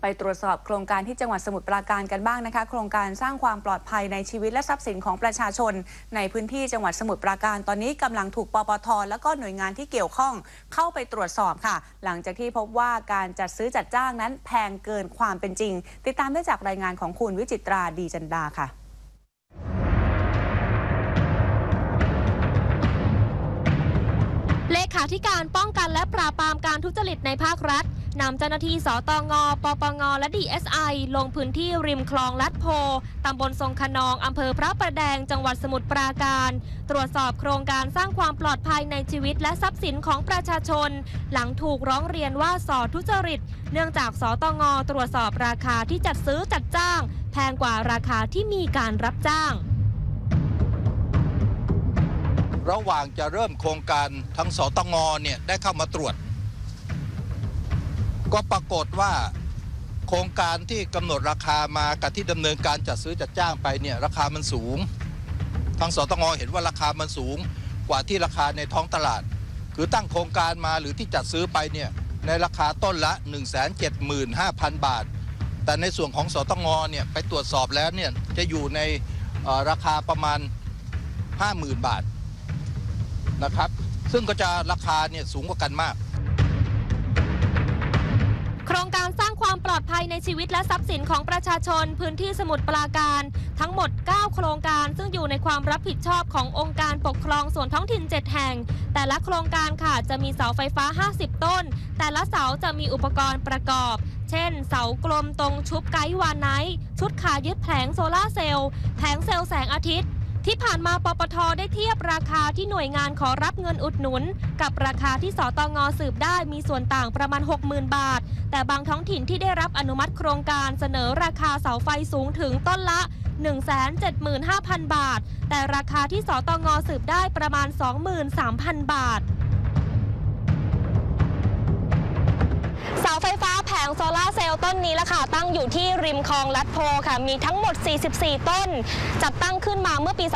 ไปตรวจสอบโครงการที่จังหวัดสมุทรปราการกันบ้างนะคะ โครงการสร้างความปลอดภัยในชีวิตและทรัพย์สินของประชาชน ในพื้นที่จังหวัดสมุทรปราการ ตอนนี้กำลังถูกปปท และก็หน่วยงานที่เกี่ยวข้องเข้าไปตรวจสอบค่ะ หลังจากที่พบว่าการจัดซื้อจัดจ้างนั้นแพงเกินความเป็นจริง ติดตามได้จากรายงานของคุณวิจิตราดีจันดาค่ะเลขาธิการป้องกันและปราบปราม การทุจริตในภาครัฐนำเจ้าหน้าที่สตง ปปง และ DSI ลงพื้นที่ริมคลองลัดโพตำบลทรงคนองอำเภอพระประแดง จังหวัดสมุทรปราการ ตรวจสอบโครงการสร้างความปลอดภัยในชีวิตและทรัพย์สินของประชาชน หลังถูกร้องเรียนว่าสอทุจริต เนื่องจากสตง ตรวจสอบราคาที่จัดซื้อจัดจ้าง แพงกว่าราคาที่มีการรับจ้าง ระหว่างจะเริ่มโครงการทั้งสตงเนี่ยได้เข้ามาตรวจ ก็ปรากฏว่าโครงการที่กำหนดราคามากับที่ดำเนินการจัดซื้อจัดจ้างไปเนี่ยราคามันสูง ทางสตงเห็นว่าราคามันสูงกว่าที่ราคาในท้องตลาด คือตั้งโครงการมาหรือที่จัดซื้อไปเนี่ยในราคาต้นละ 175,000 บาท แต่ในส่วนของสตงเนี่ยไปตรวจสอบแล้วเนี่ยจะอยู่ในราคาประมาณ 50,000 บาทนะครับ ซึ่งก็จะราคาเนี่ยสูงกว่ากันมาก ชีวิตและทรัพย์สินของประชาชนพื้นที่สมุทรปราการ ทั้งหมด 9 โครงการ ซึ่งอยู่ในความรับผิดชอบขององค์การปกครองส่วนท้องถิ่น 7 แห่ง แต่ละโครงการค่ะจะมีเสาไฟฟ้า 50 ต้น แต่ละเสาจะมีอุปกรณ์ประกอบ เช่น เสากลมตรงชุบไกด์วานไนท์ชุดขายึดแผงโซลาเซลล์แผงเซลล์แสงอาทิตย์ที่ผ่านมาปปทได้เทียบราคาที่หน่วยงานขอรับเงินอุดหนุน กับราคาที่สตงสืบได้มีส่วนต่างประมาณ 60,000 บาท แต่บางท้องถิ่นที่ได้รับอนุมัติโครงการเสนอราคาเสาไฟสูงถึงต้นละ 175,000 บาท แต่ราคาที่สตงสืบได้ประมาณ 23,000 บาทาไฟฟ้าแผงโซลาเซลล์ต้นนี้ละค่ะ ตั้งอยู่ที่ริมคลองลัดโพค่ะ มีทั้งหมด 44 ต้น จัดตั้งขึ้นมาเมื่อปี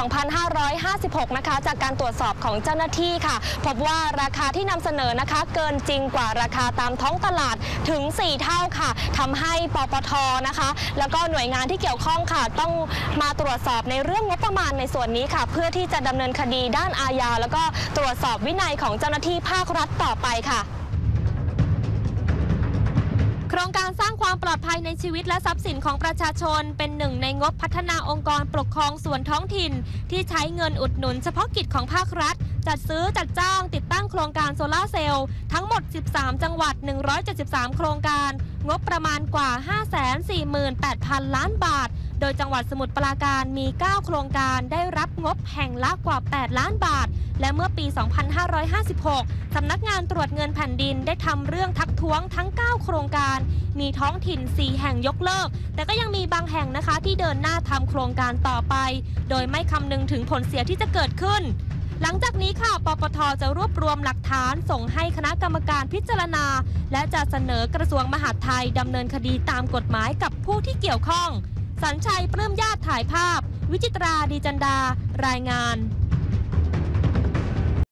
2556 นะคะ จากการตรวจสอบของเจ้าหน้าที่ค่ะ พบว่าราคาที่นำเสนอนะคะ เกินจริงกว่าราคาตามท้องตลาดถึง 4 เท่าค่ะทำให้ปปทนะคะ แล้วก็หน่วยงานที่เกี่ยวข้องค่ะ ต้องมาตรวจสอบในเรื่องงบประมาณในส่วนนี้ค่ะ เพื่อที่จะดำเนินคดีด้านอาญาแล้วก็ตรวจสอบวินัยของเจ้าหน้าที่ภาครัฐต่อไปค่ะ อดภัยในชีวิตและทรัพย์สินของประชาชน เป็นหนึ่งในงบพัฒนาองค์กรปกครองส่วนท้องถิ่น ที่ใช้เงินอุดหนุนเฉพาะกิจของภาครัฐ จัดซื้อจัดจ้างติดตั้งโครงการโซลาเซลล์ทั้งหมด 13 จังหวัด 173 โครงการ งบประมาณกว่า 548,000 ล้านบาท โดยจังหวัดสมุทรปราการมี 9 โครงการได้รับงบแห่งละกว่า 8 ล้านบาท และเมื่อปี 2556 สำนักงานตรวจเงินแผ่นดินได้ทำเรื่องทักท้วงทั้ง 9 โครงการ มีท้องถิ่น 4 แห่งยกเลิก แต่ก็ยังมีบางแห่งนะคะที่เดินหน้าทำโครงการต่อไป โดยไม่คำนึงถึงผลเสียที่จะเกิดขึ้นหลังจากนี้ค่ะ ปปท จะรวบรวมหลักฐานส่งให้คณะกรรมการพิจารณา และจะเสนอกระทรวงมหาดไทยดำเนินคดีตามกฎหมายกับผู้ที่เกี่ยวข้อง สัญชัยปลื้มญาติถ่ายภาพ วิจิตราดีจันดา รายงาน